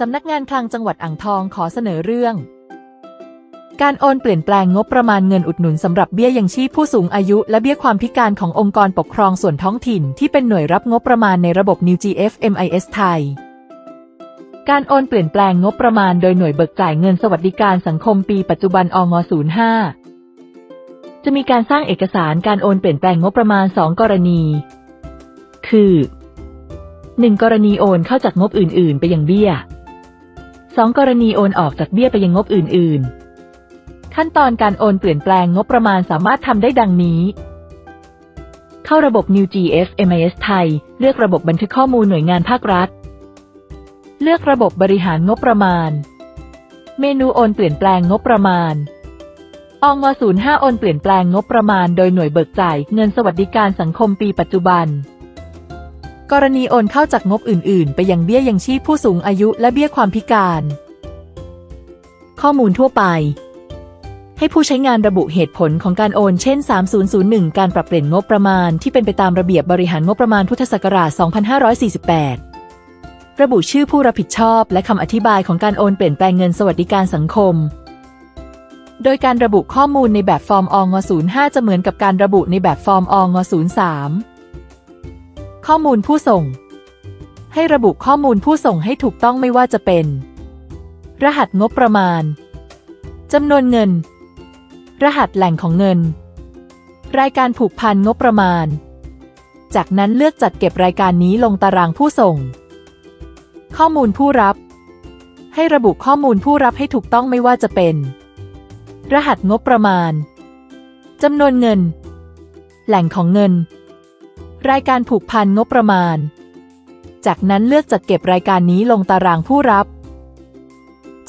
สำนักงานคลังจังหวัดอ่างทองขอเสนอเรื่อง การโอนเปลี่ยนแปลงงบประมาณเงินอุดหนุนสำหรับเบี้ยยังชีพผู้สูงอายุและเบี้ยความพิการขององค์กรปกครองส่วนท้องถิ่นที่เป็นหน่วยรับงบประมาณในระบบ New GF MIS ไทย การโอนเปลี่ยนแปลงงบประมาณโดยหน่วยเบิกจ่ายเงินสวัสดิการสังคมปีปัจจุบันอง05 จะมีการสร้างเอกสารการโอนเปลี่ยนแปลงงบประมาณ 2 กรณี คือ 1. กรณีโอนเข้าจากงบอื่น ๆ ไปยังเบี้ย 2. กรณีโอนออกจากเบี้ยไปยังงบอื่น ๆ ขั้นตอนการโอนเปลี่ยนแปลงงบประมาณสามารถทำได้ดังนี้ เข้าระบบ New GF MIS ไทย เลือกระบบบันทึกข้อมูลหน่วยงานภาครัฐ เลือกระบบบริหารงบประมาณ เมนูโอนเปลี่ยนแปลงงบประมาณอง05โอนเปลี่ยนแปลงงบประมาณโดยหน่วยเบิกจ่ายเงินสวัสดิการสังคมปีปัจจุบัน กรณีโอนเข้าจากงบอื่น ๆ ไปยังเบี้ยยังชีพผู้สูงอายุและเบี้ยความพิการ ข้อมูลทั่วไป ให้ผู้ใช้งานระบุเหตุผลของการโอน เช่น 3001 การปรับเปลี่ยนงบประมาณที่เป็นไปตามระเบียบบริหารงบประมาณพุทธศักราช 2548 ระบุชื่อผู้รับผิดชอบ และคำอธิบายของการโอนเปลี่ยนแปลงเงินสวัสดิการสังคม โดยการระบุข้อมูลในแบบฟอร์มอง05 จะเหมือนกับการระบุในแบบฟอร์มอง03 ข้อมูลผู้ส่ง ให้ระบุข้อมูลผู้ส่งให้ถูกต้องไม่ว่าจะเป็น รหัสงบประมาณจำนวนเงิน รหัสแหล่งของเงิน รายการผูกพันงบประมาณ จากนั้นเลือกจัดเก็บรายการนี้ลงตารางผู้ส่ง ข้อมูลผู้รับ ให้ระบุข้อมูลผู้รับให้ถูกต้องไม่ว่าจะเป็น รหัสงบประมาณจำนวนเงิน แหล่งของเงิน รายการผูกพันงบประมาณ จากนั้นเลือกจัดเก็บรายการนี้ลงตารางผู้รับ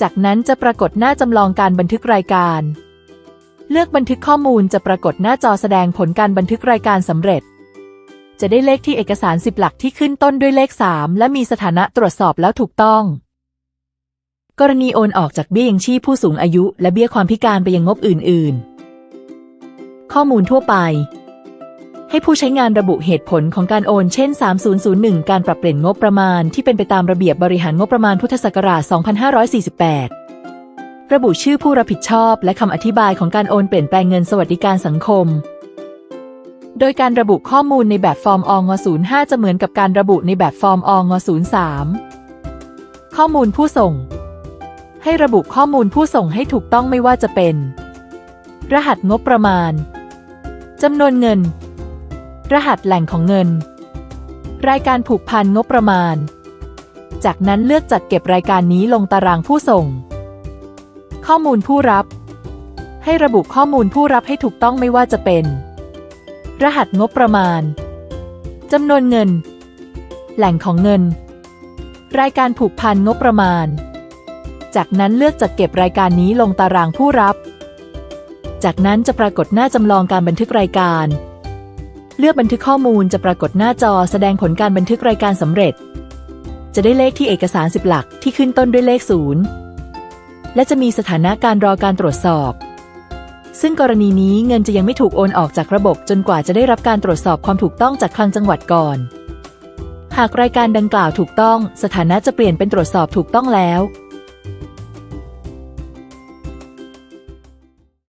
จากนั้นจะปรากฏหน้าจำลองการบันทึกรายการ เลือกบันทึกข้อมูลจะปรากฏหน้าจอแสดงผลการบันทึกรายการสำเร็จ จะได้เลขที่เอกสาร10หลักที่ขึ้นต้นด้วยเลข 3 และมีสถานะตรวจสอบแล้วถูกต้อง กรณีโอนออกจากเบี้ยยังชีพผู้สูงอายุ และเบี้ยความพิการไปยังงบอื่น ๆ ข้อมูลทั่วไป ให้ผู้ใช้งานระบุเหตุผลของการโอน เช่น 3001 การปรับเปลี่ยนงบประมาณที่เป็นไปตามระเบียบบริหารงบประมาณพุทธศักราช 2548 ระบุชื่อผู้รับผิดชอบ และคำอธิบายของการโอนเปลี่ยนแปลงเงินสวัสดิการสังคม โดยการระบุข้อมูลในแบบฟอร์มอง05 จะเหมือนกับการระบุในแบบฟอร์มอง03 ข้อมูลผู้ส่ง ให้ระบุข้อมูลผู้ส่งให้ถูกต้องไม่ว่าจะเป็น รหัสงบประมาณจำนวนเงิน รหัสแหล่งของเงิน รายการผูกพันงบประมาณ จากนั้นเลือกจัดเก็บรายการนี้ลงตารางผู้ส่ง ข้อมูลผู้รับ ให้ระบุข้อมูลผู้รับให้ถูกต้องไม่ว่าจะเป็น รหัสงบประมาณจำนวนเงิน แหล่งของเงิน รายการผูกพันงบประมาณ จากนั้นเลือกจัดเก็บรายการนี้ลงตารางผู้รับ จากนั้นจะปรากฏหน้าจำลองการบันทึกรายการ เลือกบันทึกข้อมูลจะปรากฏหน้าจอแสดงผลการบันทึกรายการสำเร็จ จะได้เลขที่เอกสาร10หลักที่ขึ้นต้นด้วยเลขศูนย์และจะมีสถานะการรอการตรวจสอบ ซึ่งกรณีนี้เงินจะยังไม่ถูกโอนออกจากระบบจนกว่าจะได้รับการตรวจสอบความถูกต้องจากคลังจังหวัดก่อน หากรายการดังกล่าวถูกต้อง สถานะจะเปลี่ยนเป็นตรวจสอบถูกต้องแล้ว